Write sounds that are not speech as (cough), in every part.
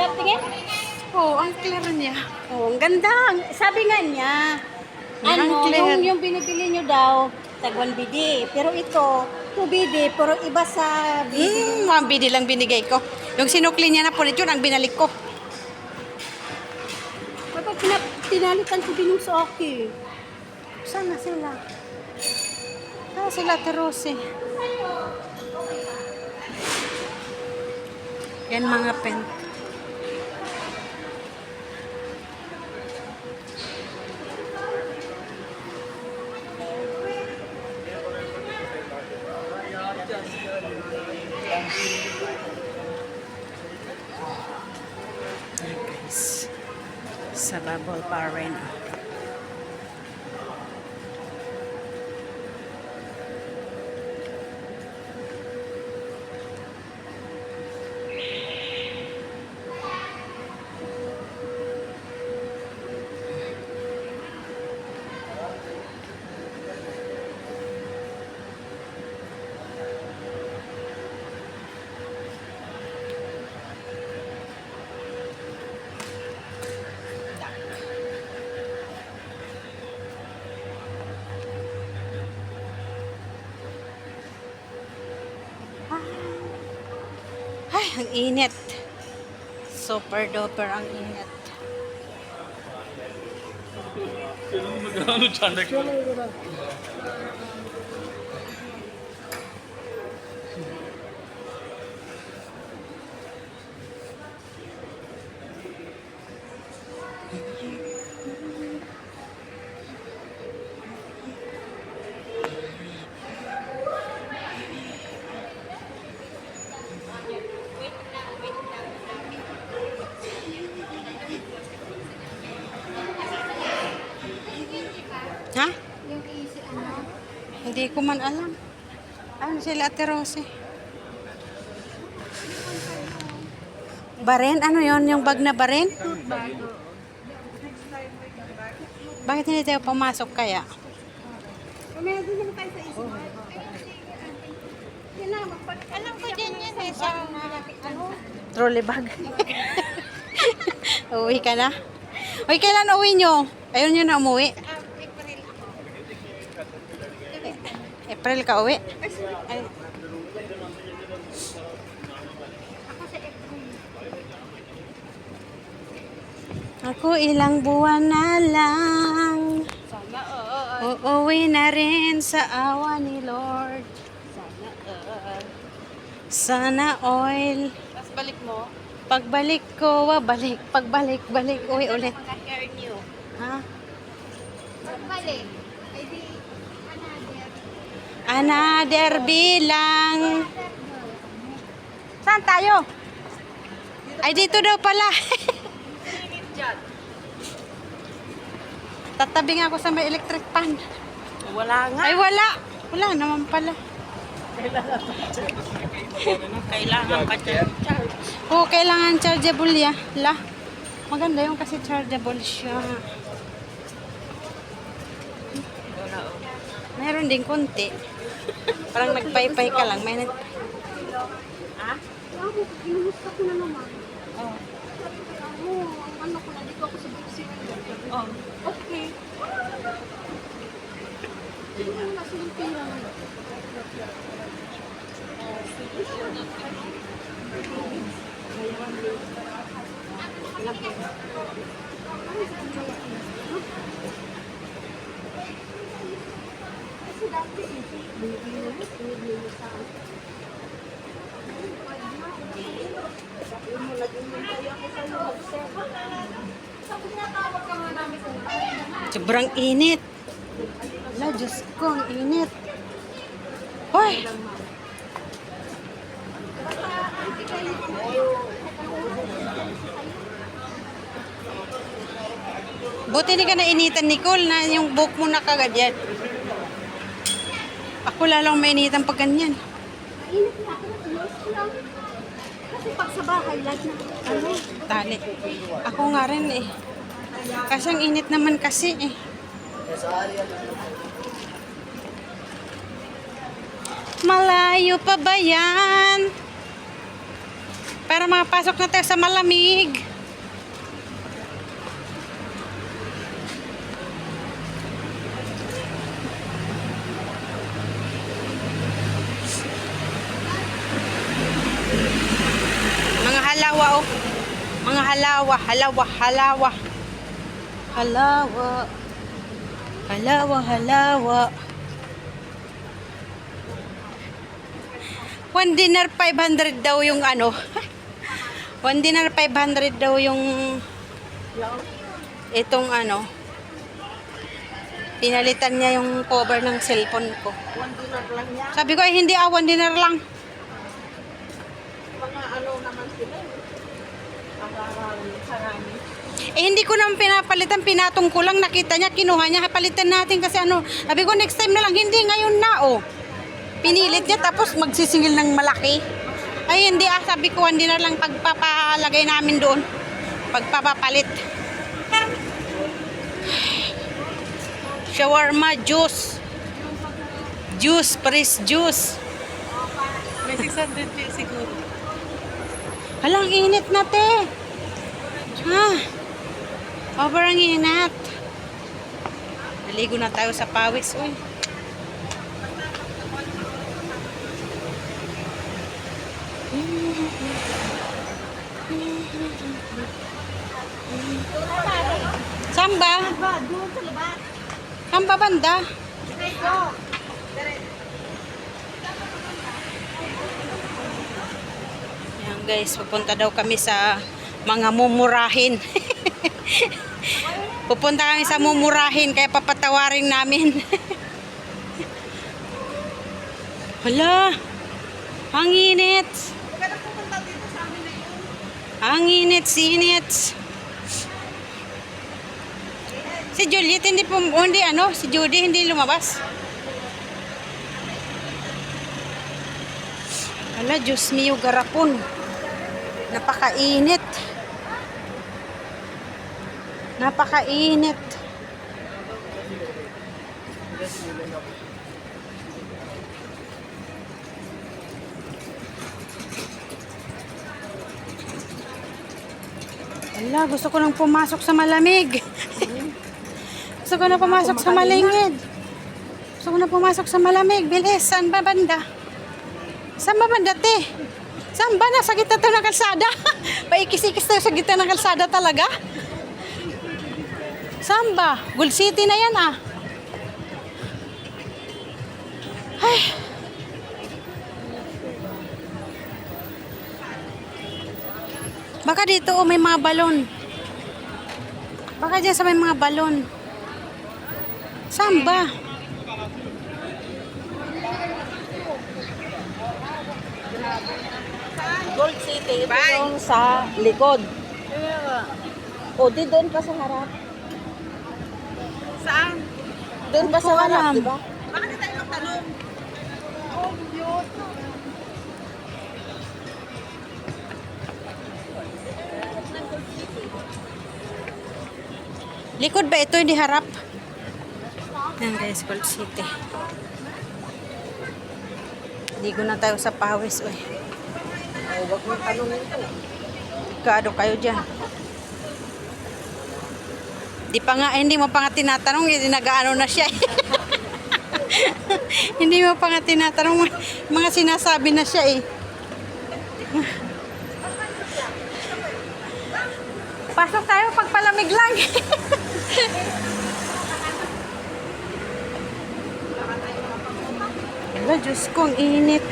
Tap, tingin. Oo, ang clear niya. Oh, ang ganda. Sabi nga niya, Ang ano, clear. yung, yung binibili nyo daw, tag 1 BD. Pero ito, 2 BD, pero iba sa BD. Hmm, ang bidi lang binigay ko. Yung sinukli niya na punit yun, ang binalik ko. Kapag pinap tinalitan si Binong sa akin. Sana sila. Ah, sila Terose. Yan mga pen. Ayan, guys. Sa bubble pa rin. Ay, ang init. Super duper ang init. Ha? Yung easy, ano? Hindi ko man alam. Ano sila Ate Rose? Baren? Ano yon Yung bag na baren? Bakit hindi tayo pumasok kaya? Mamaya din naman tayo sa magpag- Alam ko din yan eh. Trolley bag. (laughs) uwi ka na? Uy, kailan uwi nyo? Ayun nyo na umuwi. April ka uwi? Ay. Ako ilang buwan na lang. Sana all. Uuwi na rin sa awa ni Lord. Sana all. Sana oil. Tapos balik mo, Pagbalik ko, wabalik. Pagbalik, balik, uwi ulit. mga hair new. Ha? Balik. Another. Bilang. Saan tayo? Ay, dito daw pala. (laughs) Tatabi nga ako sa may electric pan. Wala nga. Ay, wala. Wala naman pala. Kailangan pa dyan. Oo, kailangan chargeable ya. La. Maganda yung kasi chargeable siya. Meron din konti. Parang nagpaypay ka lang. May nag... Ha? Ako, ginugusto ko na naman. Oh. Ako, ang ano ko na, dito ako sa boxing. Oh. Okay. Hindi mo na silang pira ngayon. Kasi dati, binibili mo, binibili mo sa Sobrang init. Wala, Diyos ko, ang init. Hoy! Buti hindi ka nainitan, Nicole, na yung buhok mo na kagad yan. Ako lalong mainitan pag ganyan. Mainit na ako, tulos ko lang. Kasi pag sa bahay, like na, ano, Tali. Ako nga rin eh. Kasi ang init naman kasi eh. Malayo pa ba yan? Para makapasok na tayo sa malamig. Mga halawa oh. Mga halawa, halawa, halawa. Halawa. Halawa, halawa. One dinner 500 daw yung ano. (laughs) One dinner 500 daw yung itong ano. Pinalitan niya yung cover ng cellphone ko. One dinner lang yan. Sabi ko ay hindi ah, one dinner lang. Mga ano sarami. Eh hindi ko naman pinapalitan, pinatong ko lang, nakita niya, kinuha niya, palitan natin kasi ano, sabi ko next time na lang, hindi ngayon na oh. Pinilit niya tapos magsisingil ng malaki. Ay hindi ah, sabi ko hindi na lang pagpapalagay namin doon. Pagpapapalit. Shawarma juice. Juice, fresh juice. May 600 pesos siguro. Halang init na te. Ha? Sobrang init. Naligo na tayo sa pawis. Uy. Samba? Samba banda? Ayan guys, pupunta daw kami sa mga mumurahin. (laughs) pupunta kami sa mumurahin kaya papatawarin namin. (laughs) Hala, ang init. Ang init, sinit. Si Juliet hindi po, hindi ano, si Judy hindi lumabas. Hala, Diyos mio, garapon. Napakainit. Napakainit. Hala, gusto ko nang pumasok sa malamig. (laughs) gusto ko na pumasok sa malingid. Gusto ko na pumasok sa malamig. Bilis, saan ba banda? Saan ba banda, te? Saan ba? Nasa gitna tayo ng kalsada? (laughs) Paikis-ikis tayo sa gitna ng kalsada talaga? Saan ba? Gold City na yan ah. Ay. Baka dito oh, may mga balon. Baka dyan sa may mga balon. Saan ba? Gold City. Ito yung sa likod. O, di doon pa sa harap. Saan? Doon pa sa harap, alam. di ba? Likod ba ito? Hindi harap. Yan guys, Gold City. Ligo na tayo sa pawis. Uy. O, wag mo tanongin ko. Kado kayo dyan. Di pa nga, hindi mo pa nga tinatanong, hindi nag-ano na siya. (laughs) hindi mo pa nga tinatanong, mga sinasabi na siya eh. Pasok tayo pagpalamig lang. (laughs) Wala, Diyos ko, ang init.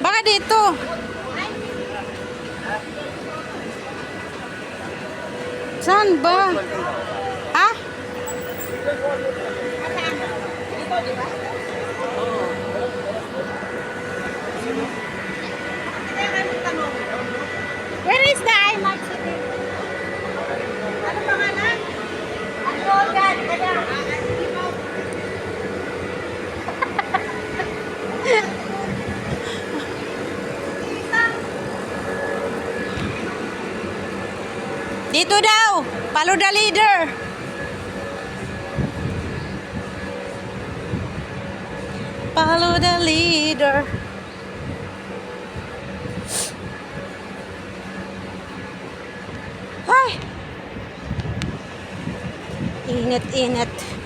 Baka dito. Saan ba? Ha? Where is the IMAX city? Ano pangalan? Ano yan? Kaya. Dito daw. Follow the leader. Follow the leader. Ay! Init, init.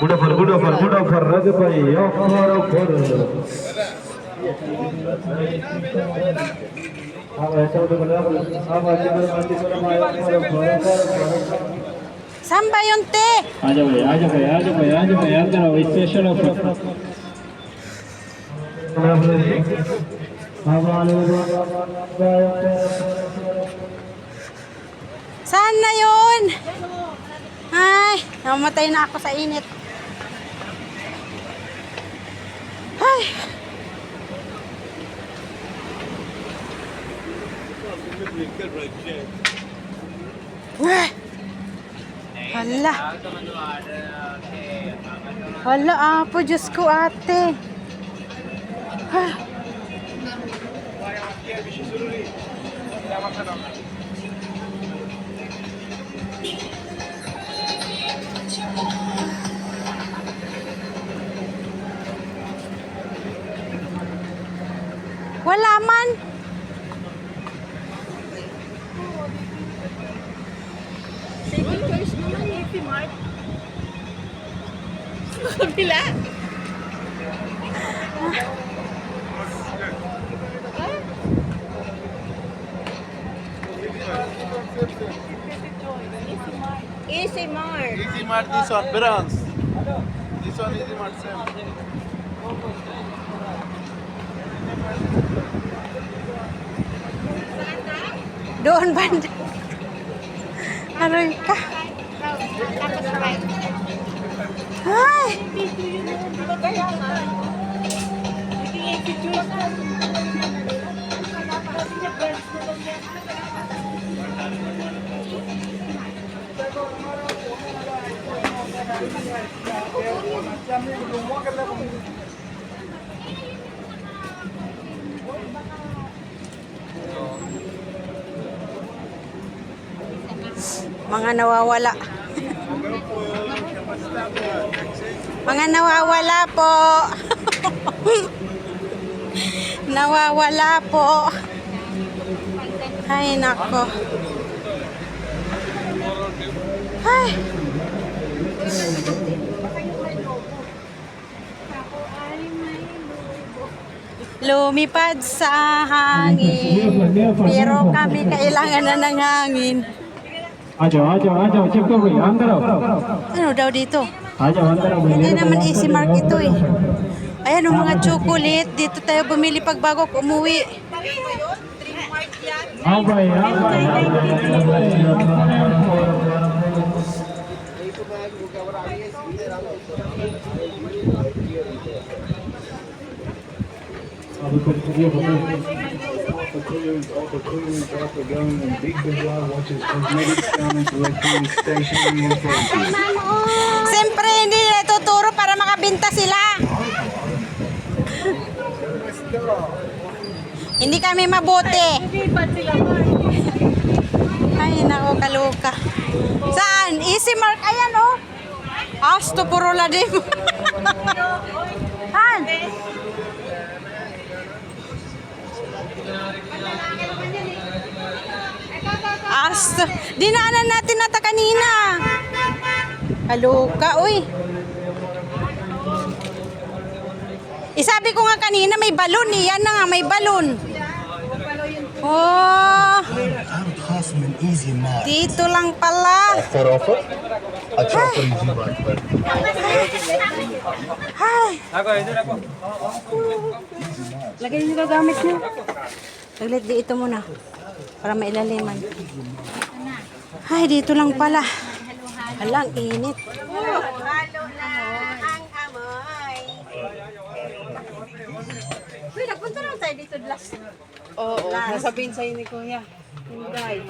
Good offer good offer good offer रग पाई offer offer ba yun, te? आ जाओ भाई आ जाओ भाई आ जाओ भाई आ जाओ भाई अंदर आओ special offer Saan na yun? Ay, namatay na ako sa init. Ay. Wah. Hala. Hala, apo, Diyos ko, ate. Ah. Wala man. Easy Mart. Easy Mart, this one, bronze. This one, Easy Mart, same. Doon banda. Aray ka. Ay! Mga nawawala. Mga nawawala po. (laughs) nawawala po. Ay, nako. Ay. lumipad sa hangin. Pero kami kailangan na ng hangin. Ajo, ajo, ajo, chip ko kayo, andaro. Ano daw dito? Ajo, andaro. Hindi naman easy mark ito eh. Ayan, ang mga chocolate. Dito tayo bumili pag bago umuwi. Abay, abay, abay. Clears off the clears off the gun and big Bajaj watches cosmetics down into electronic stationery and furniture. Siyempre, hindi nila tuturo para makabinta sila. hindi kami mabuti. Ay, nako, kaluka. Saan? Easy mark. Ayan, oh. Asto puro la. Han? (laughs) taas. Dinaanan natin nata kanina. Kaloka, uy. Eh, Isabi ko nga kanina may balon eh. Yan na nga, may balon. Oh. Dito lang pala. Hi. Ako, ito na po. Lagay niyo gagamit niyo. Taglit di ito muna. Para mailaliman. Ay, dito lang pala. Halang init. Halo na ang amoy. Uy, nagpunta lang tayo dito last. Oo, nasabihin sa'yo ni Kuya. Hindi.